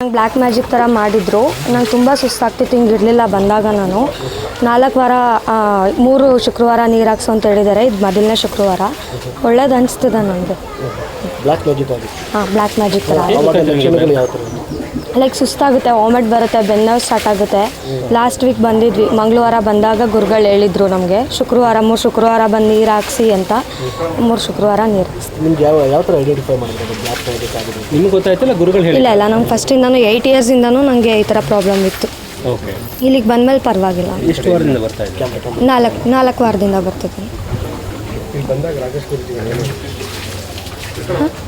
ನಂಗೆ black magic ಥರ ಮಾಡಿದ್ರು. ನಂಗೆ ತುಂಬ ಸುಸ್ತಾಗ್ತಿತ್ತು ಹಿಂಗೆ ಇರಲಿಲ್ಲ ಬಂದಾಗ ನಾನು. ನಾಲ್ಕು ವಾರ ಮೂರು ಶುಕ್ರವಾರ ನೀರು ಹಾಕ್ಸು ಅಂತ ಹೇಳಿದ್ದಾರೆ ಇದು ಮೊದಲನೇ ಶುಕ್ರವಾರ. ಒಳ್ಳೇದು ಅನಿಸ್ತಿದೆ ನನಗೆ ಬ್ಲ್ಯಾಕ್ ಮ್ಯಾಜಿಕ್ ಹಾಂ ಬ್ಲ್ಯಾಕ್ ಮ್ಯಾಜಿಕ್ ಥರ ಲೈಕ್ ಸುಸ್ತಾಗುತ್ತೆ ವಾಮಿಟ್ ಬರುತ್ತೆ ಬೆನ್ನೋವು ಸ್ಟಾರ್ಟ್ ಆಗುತ್ತೆ. ಲಾಸ್ಟ್ ವೀಕ್ ಬಂದಿದ್ವಿ ಮಂಗಳವಾರ ಬಂದಾಗ ಗುರುಗಳು ಹೇಳಿದ್ರು ನಮಗೆ ಶುಕ್ರವಾರ ಮೂರು ಶುಕ್ರವಾರ ಬಂದು ನೀರು ಹಾಕ್ಸಿ ಅಂತ. ಮೂರು ಶುಕ್ರವಾರ ನೀರು ಹಾಕ್ಸಿ. ನಿಮ್ಗೆ ಯಾವ ಯಾವ ಥರ ಐಡೆಂಟಿಫೈ ಮಾಡಿದ್ರು ಆಗಿದೆ ನಿಮ್ಗೆ ಗೊತ್ತಾಯ್ತಲ್ಲ ಗುರುಗಳು ಹೇಳಿ ಇಲ್ಲ ಇಲ್ಲ ನಂಗೆ ಫಸ್ಟಿಂದನೂ ಏಯ್ಟ್ ಇಯರ್ಸಿಂದನೂ ನನಗೆ ಈ ಥರ ಪ್ರಾಬ್ಲಮ್ ಇತ್ತು. ಓಕೆ ಇಲ್ಲಿಗೆ ಬಂದಮೇಲೆ ಪರವಾಗಿಲ್ಲ. ಎಷ್ಟು ವಾರದಿಂದ ಬರ್ತಾ ನಾಲ್ಕು ನಾಲ್ಕು ವಾರದಿಂದ ಬರ್ತಿದ್ದೀನಿ ಇಲ್ಲಿ ಬಂದಾಗ ರಾಜೇಶ್ ಗುರುಜಿ ಏನು?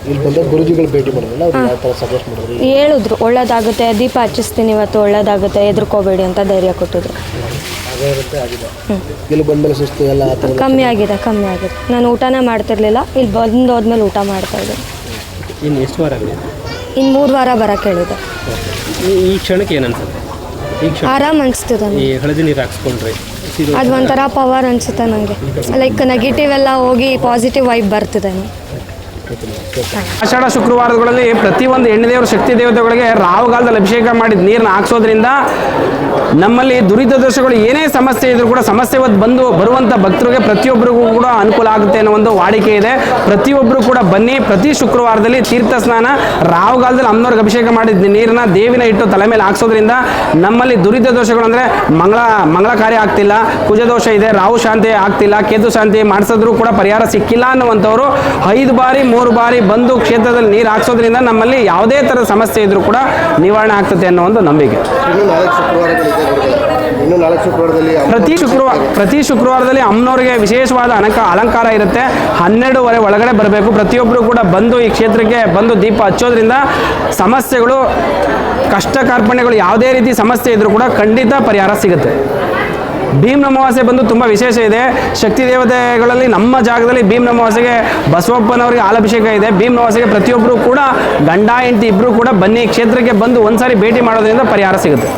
ಇಲ್ಲಿ ಬಂದಾಗ ಗುರುಜಿಗಳು ಭೇಟಿ ಮಾಡಿದ್ರಲ್ಲ ಅವ್ರು ಯಾವ ಥರ ಸಜೆಸ್ಟ್ ಮಾಡಿದ್ರಿ? ಹೇಳಿದ್ರು ಒಳ್ಳೇದಾಗುತ್ತೆ ದೀಪ ಹಚ್ಚಿಸ್ತೀನಿ ಇವತ್ತು ಒಳ್ಳೇದಾಗುತ್ತೆ ಹೆದರ್ಕೋಬೇಡಿ ಅಂತ ಧೈರ್ಯ ಕೊಟ್ಟಿದ್ರು. ಅದೇ ಇರುತ್ತೆ ಆಗಿದೆ. ಇಲ್ಲಿ ಬಂದಮೇಲೆ ಸುಸ್ತು ಎಲ್ಲ ಆ ಥರ ಕಮ್ಮಿ ಆಗಿದೆ ಕಮ್ಮಿ ಆಗಿದೆ. ನಾನು ಊಟನೇ ಮಾಡ್ತಿರ್ಲಿಲ್ಲ ಇಲ್ಲಿ ಬಂದು ಹೋದ್ಮೇಲೆ ಊಟ ಮಾಡ್ತಾ ಇದ್ದೀನಿ. ಇನ್ನು ಎಷ್ಟು ವಾರ ಆಗಿದೆ? ಇನ್ನು ಮೂರು ವಾರ ಬರಕ್ಕೆ ಹೇಳಿದೆ. ಈ ಈ ಕ್ಷಣಕ್ಕೆ ಏನನ್ಸುತ್ತೆ ಅನ್ಸುತ್ತೆ? ಈ ಕ್ಷಣ ಆರಾಮ್ ಅನಿಸ್ತಿದೆ ಈ ಹಳದಿ ನೀರು ಹಾಕ್ಸ್ಕೊಂಡ್ರೆ ಅದು ಒಂಥರ ಪವರ್ ಅನಿಸುತ್ತೆ ನನಗೆ ಲೈಕ್ ನೆಗೆಟಿವ್ ಎಲ್ಲ ಹೋಗಿ ಪಾಸಿಟಿವ್ ವೈಬ್ ಬರ್ತಿದೆ ನನಗೆ ಆಷಾಢ ಶುಕ್ರವಾರಗಳಲ್ಲಿ ಪ್ರತಿಯೊಂದು ಹೆಣ್ಣು ದೇವರು ಶಕ್ತಿ ದೇವತೆಗಳಿಗೆ ರಾಹುಗಾಲದಲ್ಲಿ ಅಭಿಷೇಕ ಮಾಡಿದ ನೀರನ್ನ ಹಾಕ್ಸೋದ್ರಿಂದ ನಮ್ಮಲ್ಲಿ ದುರಿತ ದೋಷಗಳು ಏನೇ ಸಮಸ್ಯೆ ಇದ್ರೂ ಕೂಡ ಸಮಸ್ಯೆ ಬಂದು ಬರುವಂಥ ಭಕ್ತರಿಗೆ ಪ್ರತಿಯೊಬ್ಬರಿಗೂ ಕೂಡ ಅನುಕೂಲ ಆಗುತ್ತೆ ಅನ್ನೋ ಒಂದು ವಾಡಿಕೆ ಇದೆ. ಪ್ರತಿಯೊಬ್ಬರು ಕೂಡ ಬನ್ನಿ, ಪ್ರತಿ ಶುಕ್ರವಾರದಲ್ಲಿ ತೀರ್ಥ ಸ್ನಾನ, ರಾಹುಗಾಲದಲ್ಲಿ ಅಮ್ಮನವ್ರಿಗೆ ಅಭಿಷೇಕ ಮಾಡಿದ ನೀರನ್ನ ದೇವಿನ ಇಟ್ಟು ತಲೆ ಮೇಲೆ ಹಾಕ್ಸೋದ್ರಿಂದ ನಮ್ಮಲ್ಲಿ ದುರಿತ ದೋಷಗಳು ಅಂದರೆ ಮಂಗಳ ಮಂಗಳ ಕಾರ್ಯ ಆಗ್ತಿಲ್ಲ, ಕುಜ ದೋಷ ಇದೆ, ರಾಹು ಶಾಂತಿ ಆಗ್ತಿಲ್ಲ, ಕೇತು ಶಾಂತಿ ಮಾಡಿಸಿದ್ರು ಕೂಡ ಪರಿಹಾರ ಸಿಕ್ಕಿಲ್ಲ ಅನ್ನುವಂಥವ್ರು ಐದು ಬಾರಿ ಮೂರು ಬಾರಿ ಬಂದು ಕ್ಷೇತ್ರದಲ್ಲಿ ನೀರು ಹಾಕ್ಸೋದ್ರಿಂದ ನಮ್ಮಲ್ಲಿ ಯಾವುದೇ ಥರದ ಸಮಸ್ಯೆ ಇದ್ರೂ ಕೂಡ ನಿವಾರಣೆ ಆಗ್ತದೆ ಅನ್ನೋ ಒಂದು ನಂಬಿಕೆ. ಪ್ರತಿ ಶುಕ್ರವಾರ. ಪ್ರತಿ ಶುಕ್ರವಾರದಲ್ಲಿ ಅಮ್ಮನವರಿಗೆ ವಿಶೇಷವಾದ ಅನಕ ಅಲಂಕಾರ ಇರುತ್ತೆ. ಹನ್ನೆರಡುವರೆ ಒಳಗಡೆ ಬರಬೇಕು. ಪ್ರತಿಯೊಬ್ಬರು ಕೂಡ ಬಂದು ಈ ಕ್ಷೇತ್ರಕ್ಕೆ ಬಂದು ದೀಪ ಹಚ್ಚೋದ್ರಿಂದ ಸಮಸ್ಯೆಗಳು ಕಷ್ಟ ಕಾರ್ಪಣ್ಯಗಳು ಯಾವುದೇ ರೀತಿ ಸಮಸ್ಯೆ ಇದ್ರೂ ಕೂಡ ಖಂಡಿತ ಪರಿಹಾರ ಸಿಗುತ್ತೆ. ಭೀಮ್ ಅಮಾವಾಸ್ಯೆ ಬಂದು ತುಂಬ ವಿಶೇಷ ಇದೆ. ಶಕ್ತಿ ದೇವತೆಗಳಲ್ಲಿ ನಮ್ಮ ಜಾಗದಲ್ಲಿ ಭೀಮ್ ಅಮಾವಾಸ್ಯೆಗೆ ಬಸವಪ್ಪನವರಿಗೆ ಹಾಲಾಭಿಷೇಕ ಇದೆ. ಭೀಮ್ ಅಮಾವಾಸ್ಯೆಗೆ ಪ್ರತಿಯೊಬ್ಬರು ಕೂಡ ಗಂಡ, ಹೆಂಡತಿ ಇಬ್ಬರು ಕೂಡ ಬನ್ನಿ, ಕ್ಷೇತ್ರಕ್ಕೆ ಬಂದು ಒಂದ್ಸಾರಿ ಭೇಟಿ ಮಾಡೋದ್ರಿಂದ ಪರಿಹಾರ ಸಿಗುತ್ತೆ.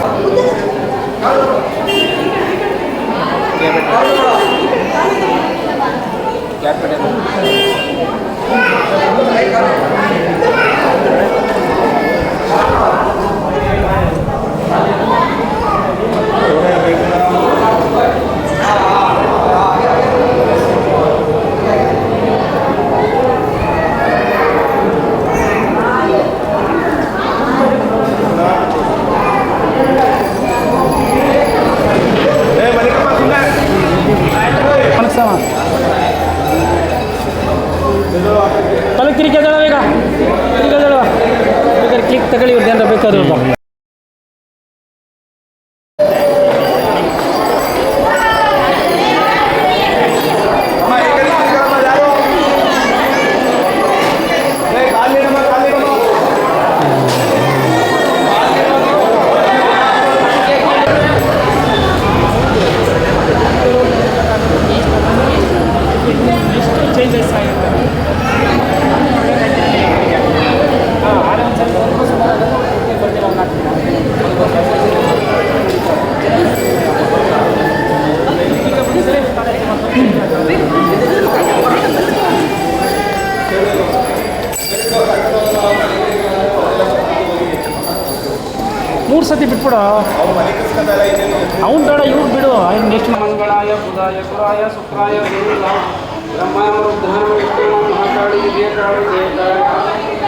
ತಲೆ ತಿರುಗಿ ಈಗ ತಿರುಗಿ ಕ್ಲಿಕ್ ತಗೊಳ್ಳಿ ಇವ್ರದ್ದು ಏನಾರ ಬೇಕಾದ್ರು ಚೇಂಜಸ್ ಆಗಿದೆ ಮೂರು ಸತಿ ಬಿಟ್ಬಿಡ. ಅವನು ಬೇಡ ಇವ್ರು ಬಿಡು. ನೆಕ್ಸ್ಟ್ ಮಂಗಳಾಯ ಬುಧಾಯ ಗುರಾಯ ಶುಕ್ರಾಯ ब्रह्मा मुद्धान विष्णु महाकाली विजयकाली देवता